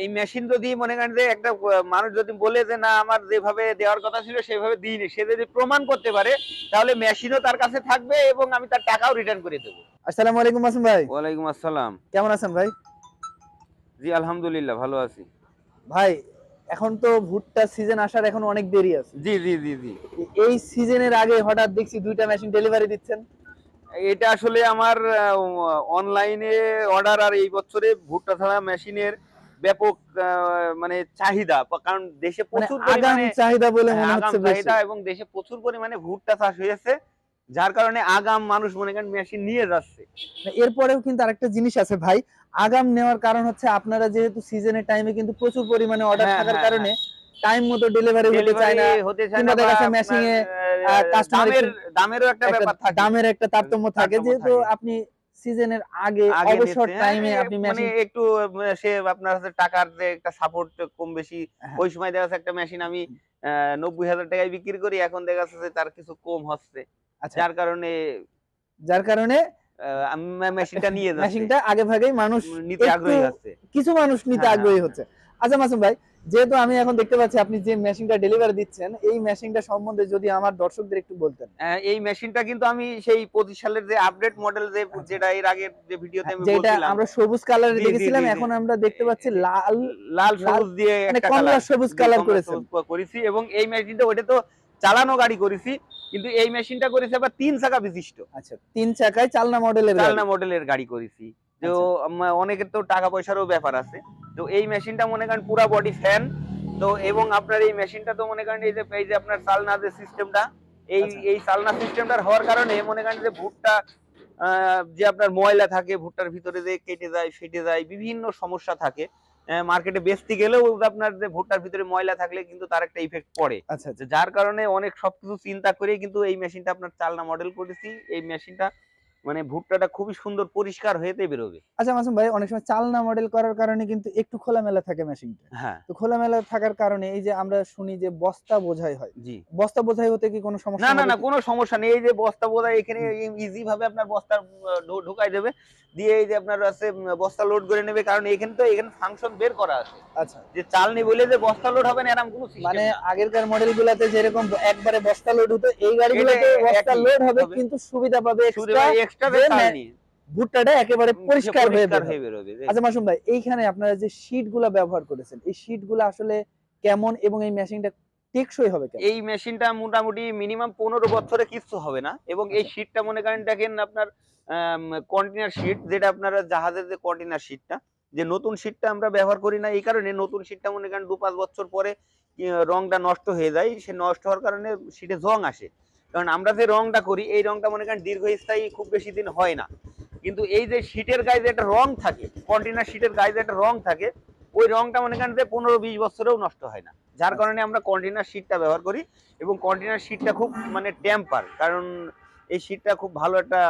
এই মেশিন যদি মনে করেন যে একটা মানুষ যদি বলে যে না আমার যেভাবে দেওয়ার কথা ছিল সেভাবে দিইনি সে যদি প্রমাণ করতে পারে তাহলে মেশিনও তার কাছে থাকবে এবং আমি তার টাকাও রিটার্ন করে দেবো। আসসালামু আলাইকুম মাসুম ভাই। ওয়ালাইকুম আসসালাম। কেমন আছেন ভাই? জি আলহামদুলিল্লাহ ভালো আছি। ভাই এখন তো ভুট্টা সিজন আসার এখন অনেক দেরি আছে। জি জি জি জি। এই সিজনের আগে হঠাৎ দেখছি দুইটা মেশিন ডেলিভারি দিচ্ছেন। এটা আসলে আমার অনলাইনে অর্ডার আর এই বছরে ভুট্টা ছাড়া মেশিনের ব্যাপক মানে চাহিদা কারণ দেশে মানে প্রচুর পরিমাণে চাহিদা বলে হ্যাঁ, মনে হচ্ছে চাহিদা এবং দেশে প্রচুর পরিমাণে ভুট্টা চাষ হয়েছে যার কারণে আগাম মানুষ মনে করেন মেশিন নিয়ে যাচ্ছে। এরপরেও কিন্তু আরেকটা জিনিস আছে ভাই আগাম নেওয়ার কারণ হচ্ছে আপনারা যেহেতু সিজনের টাইমে কিন্তু প্রচুর পরিমাণে অর্ডার হ্যাঁ, থাকার হ্যাঁ, কারণে টাইম মতো ডেলিভারি হতে চায় না কিংবা দেখা যাচ্ছে customer দামের দামেরও একটা একটা ব্যাপার থাকে। দামের একটা তারতম্য থাকে যেহেতু আপনি সিজনের আগে অবসর টাইমে হ্যাঁ, আপনি মানে মেশিন একটু সে আপনার কাছে টাকার যে একটা সাপোর্ট কম বেশি হ্যাঁ। ওই সময় দেখা যাচ্ছে একটা মেশিন আমি নব্বই হাজার টাকায় বিক্রি করি এখন দেখা যাচ্ছে তার কিছু কম হচ্ছে। আচ্ছা। যার কারণে যার কারণে মেশিনটা নিয়ে যাচ্ছি। মেশিনটা আগে ভাগেই মানুষ নিতে আগ্রহী হচ্ছে। কিছু মানুষ নিতে হ্যাঁ, আগ্রহী হচ্ছে। আচ্ছা মাসুম ভাই যেহেতু আমি এখন দেখতে পাচ্ছি আপনি যে মেশিনটা ডেলিভারি দিচ্ছেন এই মেশিনটা সম্বন্ধে যদি আমার দর্শকদের একটু বলতেন। এই মেশিনটা কিন্তু আমি সেই পঁচিশ সালের যে আপডেট মডেল যে যেটা এর আগের যে ভিডিওতে আমি। যেটা আমরা সবুজ কালারে দেখেছিলাম। এখন আমরা দেখতে পাচ্ছি লাল লাল সবুজ দিয়ে মানে একটা কমলা সবুজ কালার করেছেন। করেছি এবং এই মেশিনটা ওটা তো চালানো গাড়ি করেছি কিন্তু এই মেশিনটা করেছি আবার তিন চাকা বিশিষ্ট। আচ্ছা তিন চাকায় চালনা মডেলের চালনা মডেলের গাড়ি করেছি। তো আচ্ছা। অনেকের তো টাকা পয়সারও ব্যাপার আছে। তো এই মেশিনটা মনে করেন পুরা বডি ফ্যান তো এবং আপনার এই মেশিনটা তো মনে করেন এই যে এই যে আপনার চালনা যে সিস্টেমটা এই আচ্ছা। এই চালনা সিস্টেমটার হওয়ার কারণে মনে করেন যে ভুট্টা যে আপনার ময়লা থাকে ভুট্টার ভিতরে যে কেটে যায় ফেটে যায় বিভিন্ন সমস্যা থাকে মার্কেটে বেচতে গেলেও আপনার যে ভুট্টার ভিতরে ময়লা থাকলে কিন্তু তার একটা ইফেক্ট পড়ে। আচ্ছা আচ্ছা। যার কারণে অনেক সবকিছু চিন্তা করে কিন্তু এই মেশিনটা আপনার চালনা মডেল করেছি। এই মেশিনটা মানে ভুট্টাটা খুবই সুন্দর পরিষ্কার হয়েতে বেরোবে। আচ্ছা মাসুম ভাই অনেক সময় চালনা মডেল করার কারণে কিন্তু একটু খোলামেলা থাকে মেশিনটা হ্যাঁ। তো খোলামেলা থাকার কারণে এই যে আমরা শুনি যে বস্তা বোঝাই হয় জি। বস্তা বোঝাই হতে কি কোনো সমস্যা না না না কোনো সমস্যা নেই। এই যে বস্তা বোধ এখানে ইজি ভাবে আপনার বস্তা ঢুকাই দেবে। দিয়ে এই যে আপনার আছে বস্তা লোড করে নেবে। কারণ এখানে তো এখানে ফাংশন বের করা আছে। আচ্ছা। যে চাল নেই বলে যে বস্তা লোড হবে না এরকম কোনো মানে। আগেরকার মডেল গুলাতে যেরকম একবারে বস্তা লোড হতো এই গাড়িগুলোতে বস্তা লোড হবে। কিন্তু সুবিধা পাবে এক্সট্রা ভুট্টাটা একেবারে পরিষ্কার হয়ে। হয়ে বেরোবে আচ্ছা মাসুম ভাই এইখানে আপনারা যে শীটগুলা ব্যবহার করেছেন এই শীটগুলা আসলে কেমন এবং এই মেশিনটা টেকসই হবে এই মেশিনটা মোটামুটি মিনিমাম পনেরো বছরে কিচ্ছু হবে না এবং এই আচ্ছা। শীটটা মনে করেন দেখেন আপনার কন্টেনার শীট যেটা আপনারা জাহাজের যে কন্টেনার শীটটা যে নতুন শীটটা আমরা ব্যবহার করি না এই কারণে নতুন শীটটা মনে করেন দু পাঁচ বছর পরে রংটা নষ্ট হয়ে যায় সে নষ্ট হওয়ার কারণে শীটে জং আসে কারণ আমরা যে রংটা করি এই রংটা মনে করেন দীর্ঘস্থায়ী খুব বেশি দিন হয় না। কিন্তু এই যে শীটের গায়ে যে একটা রং থাকে কন্টেনার শীটের গায়ে যে একটা রং থাকে ওই রংটা মনে করেন যে পনেরো বিশ বছরেও নষ্ট হয় না। যার কারণে আমরা কন্টেনার শীটটা ব্যবহার করি এবং কন্টেনার শীটটা খুব মানে টেম্পার কারণ এই শীটটা খুব ভালো একটা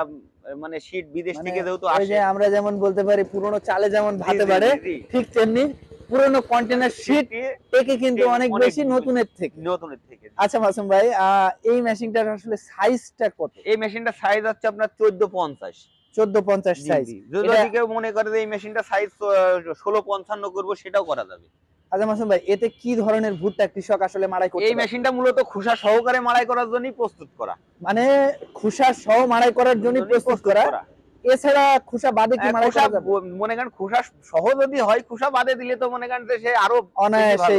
মানে শীট বিদেশ মানে থেকে যেহেতু আসে। আমরা যেমন বলতে পারি পুরোনো চালে যেমন ভাতে পারে। ঠিক তেমনি পুরোনো কন্টেনার শীট থেকে কিন্তু অনেক বেশি। নতুনের থেকে। নতুনের থেকে। আচ্ছা মাসুম ভাই এই মেশিনটার আসলে সাইজটা কত? এই মেশিনটা সাইজ হচ্ছে আপনার চোদ্দ পঞ্চাশ। চোদ্দ পঞ্চাশ সাইজ যদি কেউ মনে করে যে এই মেশিনটা সাইজ ষোলো পঞ্চান্ন করব সেটাও করা যাবে। আচ্ছা মাসুম ভাই এতে কি ধরনের ভুট্টা কৃষক আসলে মাড়াই করতে এই? মেশিনটা মূলত খুসা সহকারে মাড়াই করার জন্যই প্রস্তুত করা। মানে খুসা সহ মাড়াই করার জন্য প্রস্তুত করা। এছাড়া খুসা বাদে কি হ্যাঁ, করা যাবে? মনে করেন খোসা সহ যদি হয় খোসা বাদে দিলে তো মনে করেন যে সে আরও হবে। অনায়াসে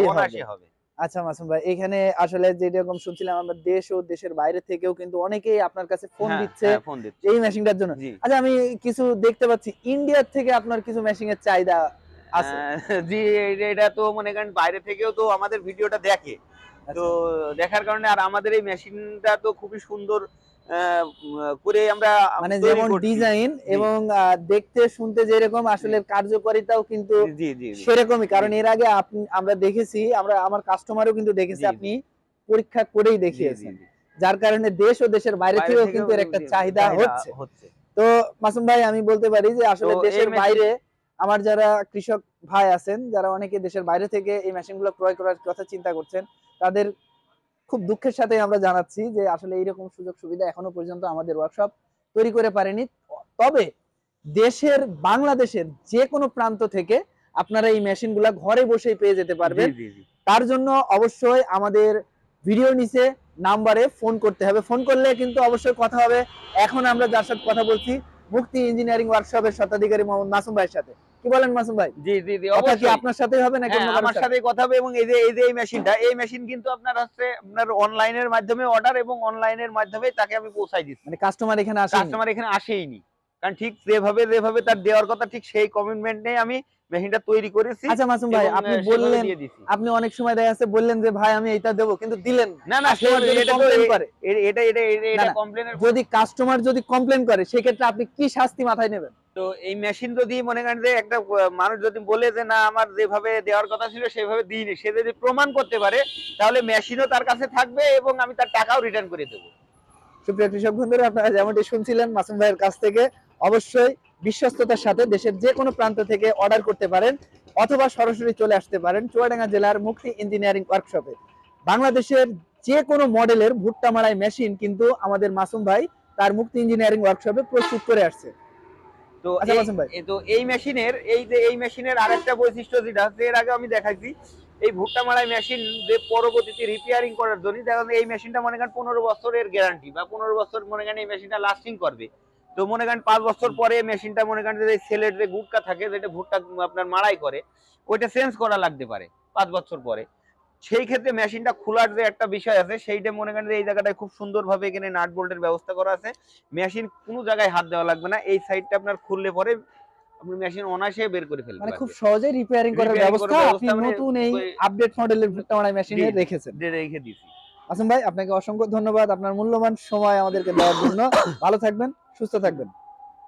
হবে। আচ্ছা মাসুম ভাই এখানে আসলে যেরকম শুনছিলাম আমরা দেশ ও দেশের বাইরে থেকেও কিন্তু অনেকেই আপনার কাছে ফোন হ্যাঁ, দিচ্ছে হ্যাঁ, দিচ্ছে। এই মেশিনটার জন্য। আচ্ছা আমি কিছু দেখতে পাচ্ছি ইন্ডিয়ার থেকে আপনার কিছু মেশিন এর চাহিদা আছে? জি এটা তো মনে করেন বাইরে থেকেও তো আমাদের ভিডিওটা দেখে। তো দেখার কারণে আর আমাদের এই মেশিনটা তো খুবই সুন্দর করে আমরা মানে যেমন ডিজাইন এবং দেখতে শুনতে যেরকম আসলে কার্যকারিতাও কিন্তু সেরকমই। কারণ এর আগে আমরা দেখেছি আমরা আমার কাস্টমারও কিন্তু দেখেছি। আপনি পরীক্ষা করেই দেখিয়েছেন। যার কারণে দেশ ও দেশের বাইরে থেকেও কিন্তু এর একটা চাহিদা হচ্ছে। হচ্ছে। তো মাসুম ভাই আমি বলতে পারি যে আসলে দেশের বাইরে আমার যারা কৃষক ভাই আছেন যারা অনেকে দেশের বাইরে থেকে এই মেশিনগুলো ক্রয় করার কথা চিন্তা করছেন তাদের খুব দুঃখের সাথে আমরা জানাচ্ছি যে আসলে এইরকম সুযোগ সুবিধা এখনও পর্যন্ত আমাদের ওয়ার্কশপ তৈরি করে পারেনি। তবে দেশের বাংলাদেশের যে কোনো প্রান্ত থেকে আপনারা এই মেশিনগুলা ঘরে বসেই পেয়ে যেতে পারবেন। তার জন্য অবশ্যই আমাদের ভিডিও নিচে নাম্বারে ফোন করতে হবে। ফোন করলে কিন্তু অবশ্যই কথা হবে। এখন আমরা যার সাথে কথা বলছি মুক্তি ইঞ্জিনিয়ারিং ওয়ার্কশপের স্বত্বাধিকারী মোহাম্মদ মাসুম ভাইয়ের সাথে। কি বলেন মাসুম ভাই? জি জি জি অবশ্যই। আপনার সাথেই হবে নাকি হ্যাঁ, আমার সাথে? সাথে কথা হবে এবং এই যে এই যে এই মেশিনটা এই মেশিন কিন্তু আপনার হচ্ছে আপনার অনলাইনের মাধ্যমে অর্ডার এবং অনলাইনের মাধ্যমে তাকে আমি পৌঁছাই দিচ্ছি। মানে কাস্টমার এখানে আসেন? কাস্টমার এখানে আসেইনি। কারণ ঠিক যেভাবে যেভাবে তার দেওয়ার কথা ঠিক সেই কমিটমেন্ট নেই আমি মেশিনটা তৈরি করেছি আচ্ছা মাসুম ভাই আপনি বললেন আপনি অনেক সময় দেখা যাচ্ছে বললেন যে ভাই আমি এটা দেবো। কিন্তু দিলেন না। না এটা করে। এটা এটা এটা না, এটা না। কমপ্লেনের যদি কাস্টমার যদি কমপ্লেন করে সেক্ষেত্রে আপনি কি শাস্তি মাথায় নেবেন? তো এই মেশিন যদি মনে করেন যে একটা মানুষ যদি বলে যে, না, আমার যেভাবে দেওয়ার কথা ছিল, সেভাবে দিইনি। সে যদি প্রমাণ করতে পারে, তাহলে মেশিনও তার কাছে থাকবে এবং আমি তার টাকাও রিটার্ন করে দেবো। সুপ্রিয় কৃষক বন্ধুরা, আপনারা যেমনটি শুনছিলেন, মাসুম ভাইয়ের কাছ থেকে অবশ্যই বিশ্বস্ততার সাথে দেশের যে কোনো প্রান্ত থেকে অর্ডার করতে পারেন অথবা সরাসরি চলে আসতে পারেন চুয়াডাঙ্গা জেলার মুক্তি ইঞ্জিনিয়ারিং ওয়ার্কশপে বাংলাদেশের যে কোনো মডেলের ভুট্টা মারাই মেশিন কিন্তু আমাদের মাসুম ভাই তার মুক্তি ইঞ্জিনিয়ারিং ওয়ার্কশপে প্রস্তুত করে আসছে। তো আচ্ছা, তো এই মেশিনের এই যে এই মেশিনের আরেকটা বৈশিষ্ট্য যেটা আছে এর আগে আমি দেখাইছি এই ভুট্টা মারাই মেশিন যে পরবর্তীতে রিপেয়ারিং করার জন্য দেখা যায় এই মেশিনটা মনে করেন পনেরো বছরের গ্যারান্টি বা পনেরো বছর মনে করেন এই মেশিনটা লাস্টিং করবে। তো মনে করেন পাঁচ বছর পরে মেশিনটা মনে করেন যে সেলের যে গুটকা থাকে যেটা ভুট্টা আপনার মারাই করে ওইটা চেঞ্জ করা লাগতে পারে পাঁচ বছর পরে। সেই ক্ষেত্রে মেশিনটা খোলার যে একটা বিষয় আছে সেইটা মনে করেন যে এই জায়গাটায় খুব সুন্দরভাবে এখানে নাট বোল্টের ব্যবস্থা করা আছে। মেশিন কোনো জায়গায় হাত দেওয়া লাগবে না এই সাইডটা আপনার খুললে পরে আপনি মেশিন অনায়াসে বের করে ফেলতে মানে খুব সহজে রিপেয়ারিং করার ব্যবস্থা আপনি মানে নতুন এই আপডেট মডেলের ভুট্টা মেশিনে। রেখেছেন। দিয়ে রেখে দিছি আসুন ভাই আপনাকে অসংখ্য ধন্যবাদ। আপনার মূল্যবান সময় আমাদেরকে দেওয়ার জন্য। ভালো থাকবেন সুস্থ থাকবেন।